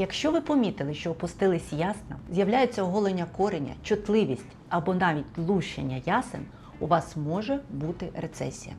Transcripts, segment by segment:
Якщо ви помітили, що опустились ясна, з'являється оголення кореня, чутливість або навіть лущення ясен, у вас може бути рецесія.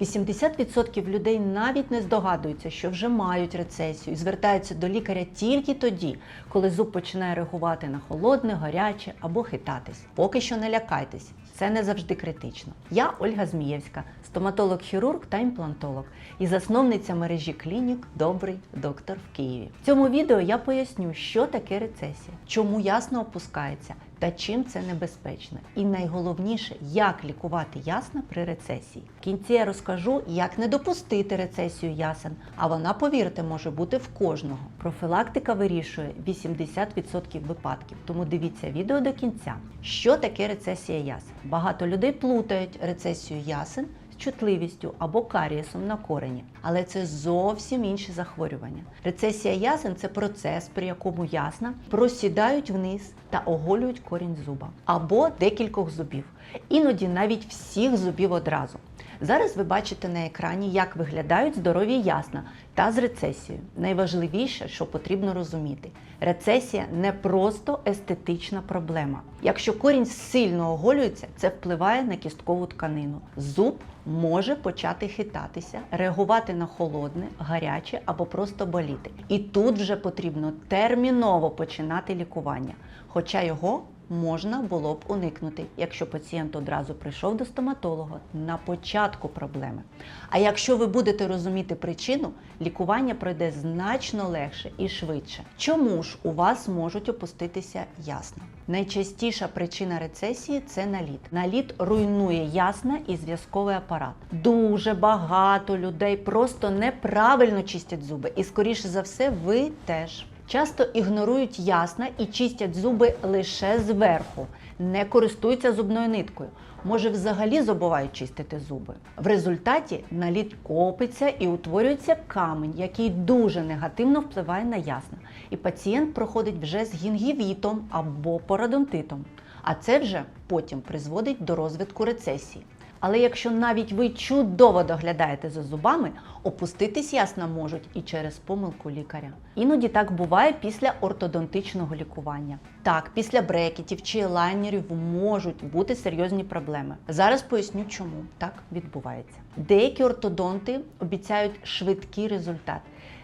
80% людей навіть не здогадуються, що вже мають рецесію і звертаються до лікаря тільки тоді, коли зуб починає реагувати на холодне, гаряче або хитатись. Поки що не лякайтесь, це не завжди критично. Я Ольга Змієвська, стоматолог-хірург та імплантолог і засновниця мережі клінік Добрий доктор в Києві. В цьому відео я поясню, що таке рецесія, чому ясно опускається та чим це небезпечно. І найголовніше, як лікувати ясна при рецесії. В кінці я розкажу, як не допустити рецесію ясен, а вона, повірте, може бути в кожного. Профілактика вирішує 80% випадків, тому дивіться відео до кінця. Що таке рецесія ясен? Багато людей плутають рецесію ясен чутливістю або карієсом на корені, але це зовсім інші захворювання. Рецесія ясен це процес, при якому ясна просідають вниз та оголюють корінь зуба або декількох зубів, іноді навіть всіх зубів одразу. Зараз ви бачите на екрані, як виглядають здорові ясна та з рецесією. Найважливіше, що потрібно розуміти, рецесія не просто естетична проблема. Якщо корінь сильно оголюється, це впливає на кісткову тканину. Зуб може почати хитатися, реагувати на холодне, гаряче або просто боліти. І тут вже потрібно терміново починати лікування, хоча його можна було б уникнути, якщо пацієнт одразу прийшов до стоматолога на початку проблеми. А якщо ви будете розуміти причину, лікування пройде значно легше і швидше. Чому ж у вас можуть опуститися ясна? Найчастіша причина рецесії це наліт. Наліт руйнує ясна і зв'язковий апарат. Дуже багато людей просто неправильно чистять зуби, і скоріше за все, ви теж. Часто ігнорують ясна і чистять зуби лише зверху, не користуються зубною ниткою. Може, взагалі забувають чистити зуби. В результаті наліт копиться і утворюється камень, який дуже негативно впливає на ясна. І пацієнт проходить вже з гінгівітом або пародонтитом. А це вже потім призводить до розвитку рецесії. Але якщо навіть ви чудово доглядаєте за зубами, опуститись ясна можуть і через помилку лікаря. Іноді так буває після ортодонтичного лікування. Так, після брекетів чи елайнерів можуть бути серйозні проблеми. Зараз поясню, чому так відбувається. Деякі ортодонти обіцяють швидкий результат,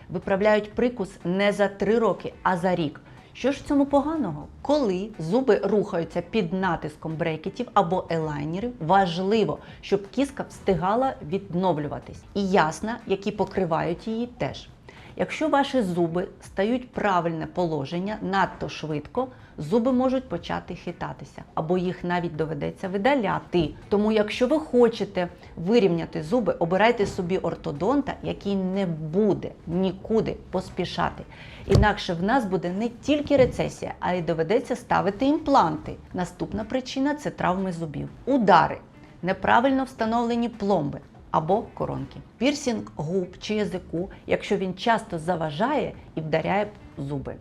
виправляють прикус не за 3 роки, а за рік. Що ж в цьому поганого? Коли зуби рухаються під натиском брекетів або елайнерів, важливо, щоб кіска встигала відновлюватись. І ясна, які покривають її теж. Якщо ваші зуби стають правильне положення надто швидко, зуби можуть почати хитатися, або їх навіть доведеться видаляти. Тому, якщо ви хочете вирівняти зуби, обирайте собі ортодонта, який не буде нікуди поспішати. Інакше в нас буде не тільки рецесія, а й доведеться ставити імпланти. Наступна причина це травми зубів, удари, неправильно встановлені пломби або коронки. Пірсінг губ чи язику, якщо він часто заважає і вдаряє зуби.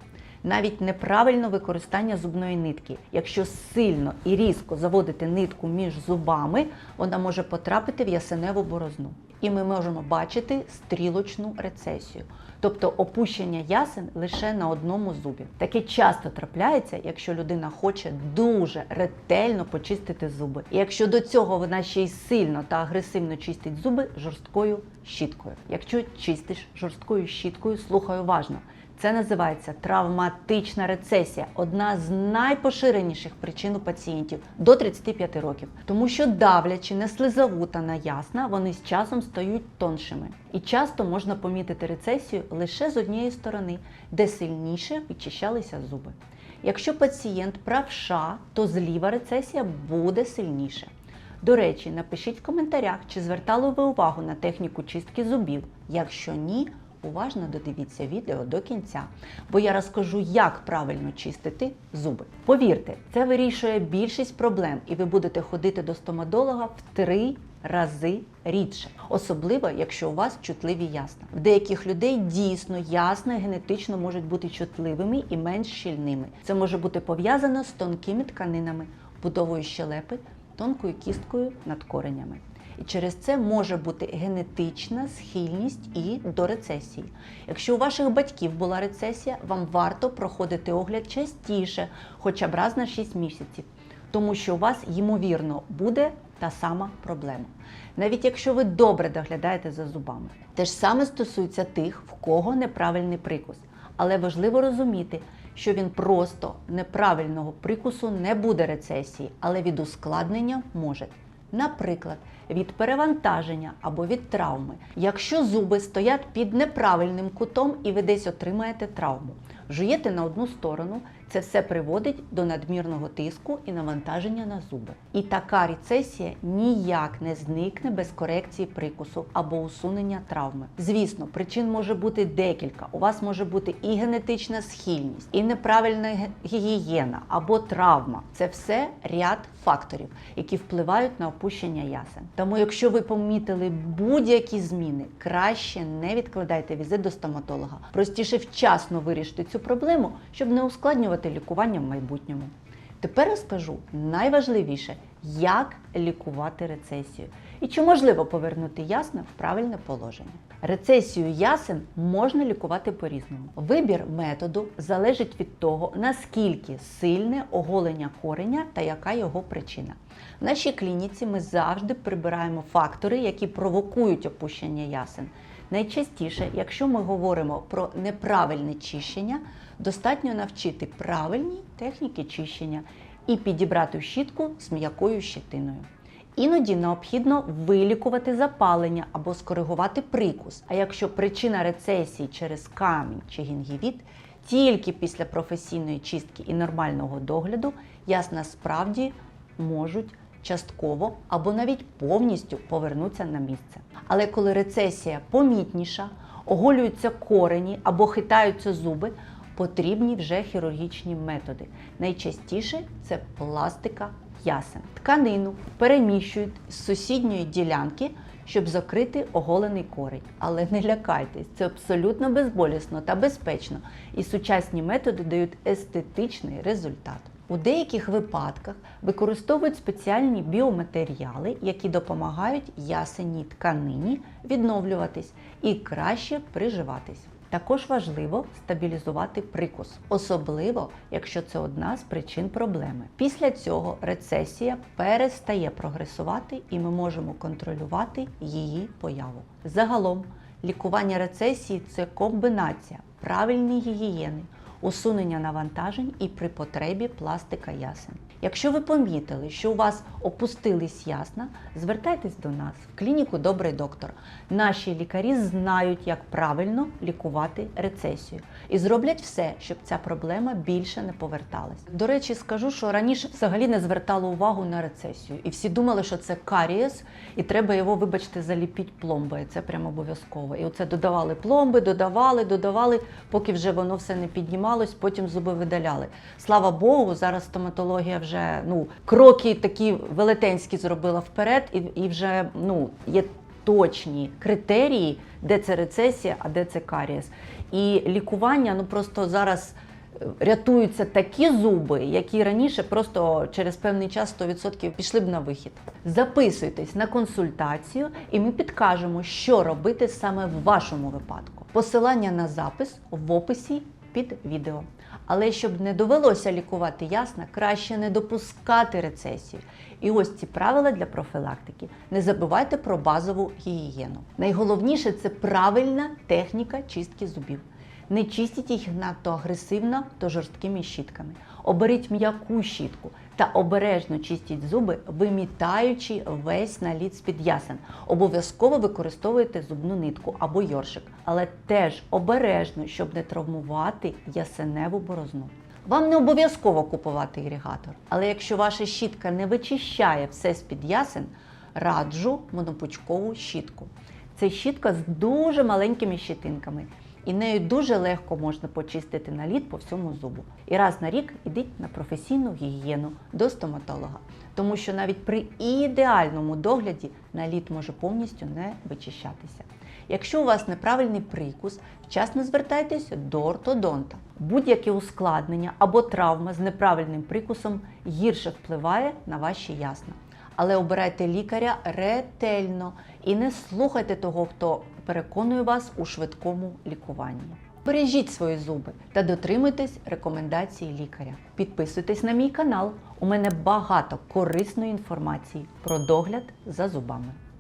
Навіть неправильне використання зубної нитки. Якщо сильно і різко заводити нитку між зубами, вона може потрапити в ясеневу борозну. І ми можемо бачити стрілочну рецесію, тобто опущення ясен лише на одному зубі. Таке часто трапляється, якщо людина хоче дуже ретельно почистити зуби. І якщо до цього вона ще й сильно та агресивно чистить зуби жорсткою щіткою. Якщо чистиш жорсткою щіткою, слухай уважно. Це називається травматична рецесія, одна з найпоширеніших причин у пацієнтів до 35 років, тому що давлячи неслизавутана ясна, вони з часом стають тоншими. І часто можна помітити рецесію лише з однієї сторони, де сильніше відчищалися зуби. Якщо пацієнт правша, то зліва рецесія буде сильніше. До речі, напишіть в коментарях, чи звертали ви увагу на техніку чистки зубів. Якщо ні, уважно додивіться відео до кінця, бо я розкажу, як правильно чистити зуби. Повірте, це вирішує більшість проблем, і ви будете ходити до стоматолога в три рази рідше, особливо якщо у вас чутливі ясна. В деяких людей дійсно ясна генетично можуть бути чутливими і менш щільними. Це може бути пов'язано з тонкими тканинами, будовою щелепи, тонкою кісткою над коренями. І через це може бути генетична схильність і до рецесії. Якщо у ваших батьків була рецесія, вам варто проходити огляд частіше, хоча б раз на 6 місяців, тому що у вас, ймовірно, буде та сама проблема. Навіть якщо ви добре доглядаєте за зубами. Те ж саме стосується тих, в кого неправильний прикус. Але важливо розуміти, що він просто неправильного прикусу не буде рецесії, але від ускладнення може. Наприклад, від перевантаження або від травми. Якщо зуби стоять під неправильним кутом і ви десь отримаєте травму, жуєте на одну сторону, це все приводить до надмірного тиску і навантаження на зуби. І така рецесія ніяк не зникне без корекції прикусу або усунення травми. Звісно, причин може бути декілька. У вас може бути і генетична схильність, і неправильна гігієна або травма. Це все ряд факторів, які впливають на опущення ясен. Тому, якщо ви помітили будь-які зміни, краще не відкладайте візит до стоматолога. Простіше вчасно вирішити цю проблему, щоб не ускладнювати лікування в майбутньому. Тепер розкажу найважливіше, як лікувати рецесію і чи можливо повернути ясна в правильне положення. Рецесію ясен можна лікувати по-різному. Вибір методу залежить від того, наскільки сильне оголення кореня та яка його причина. В нашій клініці ми завжди прибираємо фактори, які провокують опущення ясен. Найчастіше, якщо ми говоримо про неправильне чищення, достатньо навчити правильні техніки чищення і підібрати щітку з м'якою щетиною. Іноді необхідно вилікувати запалення або скоригувати прикус. А якщо причина рецесії через камінь чи гінгівіт, тільки після професійної чистки і нормального догляду ясна справді можуть частково або навіть повністю повернуться на місце. Але коли рецесія помітніша, оголюються корені або хитаються зуби, потрібні вже хірургічні методи. Найчастіше це пластика ясен. Тканину переміщують з сусідньої ділянки, щоб закрити оголений корень. Але не лякайтесь, це абсолютно безболісно та безпечно, і сучасні методи дають естетичний результат. У деяких випадках використовують спеціальні біоматеріали, які допомагають ясенній тканині відновлюватись і краще приживатись. Також важливо стабілізувати прикус, особливо якщо це одна з причин проблеми. Після цього рецесія перестає прогресувати і ми можемо контролювати її появу. Загалом, лікування рецесії це комбінація правильної гігієни, усунення навантажень і при потребі пластика ясен. Якщо ви помітили, що у вас опустились ясна, звертайтесь до нас в клініку Добрий доктор. Наші лікарі знають, як правильно лікувати рецесію і зроблять все, щоб ця проблема більше не поверталась. До речі, скажу, що раніше взагалі не звертало увагу на рецесію, і всі думали, що це карієс, і треба його, вибачте, заліпіть пломбою. Це прямо обов'язково. І оце додавали пломби, додавали, додавали, поки вже воно все не піднімалось, потім зуби видаляли. Слава Богу, зараз стоматологія вже ну кроки такі велетенські зробила вперед, і, і вже ну є точні критерії, де це рецесія, а де це карієс. І лікування ну просто зараз. е, Рятуються такі зуби, які раніше просто через певний час 100% пішли б на вихід. Записуйтесь на консультацію, і ми підкажемо, що робити саме в вашому випадку. Посилання на запис в описі під відео. Але щоб не довелося лікувати ясна, краще не допускати рецесію. І ось ці правила для профілактики. Не забувайте про базову гігієну. Найголовніше це правильна техніка чистки зубів. Не чистіть їх надто агресивно, то жорсткими щітками. Оберіть м'яку щітку та обережно чистіть зуби, вимітаючи весь наліт з-під ясен. Обов'язково використовуйте зубну нитку або йоршик, але теж обережно, щоб не травмувати ясеневу борозну. Вам не обов'язково купувати іригатор, але якщо ваша щітка не вичищає все з-під ясен, раджу монопучкову щітку. Це щітка з дуже маленькими щетинками. І нею дуже легко можна почистити наліт по всьому зубу. І раз на рік ідіть на професійну гігієну до стоматолога, тому що навіть при ідеальному догляді наліт може повністю не вичищатися. Якщо у вас неправильний прикус, вчасно звертайтеся до ортодонта. Будь-яке ускладнення або травма з неправильним прикусом гірше впливає на ваші ясна. Але обирайте лікаря ретельно і не слухайте того, хто переконує вас у швидкому лікуванні. Бережіть свої зуби та дотримуйтесь рекомендацій лікаря. Підписуйтесь на мій канал. У мене багато корисної інформації про догляд за зубами.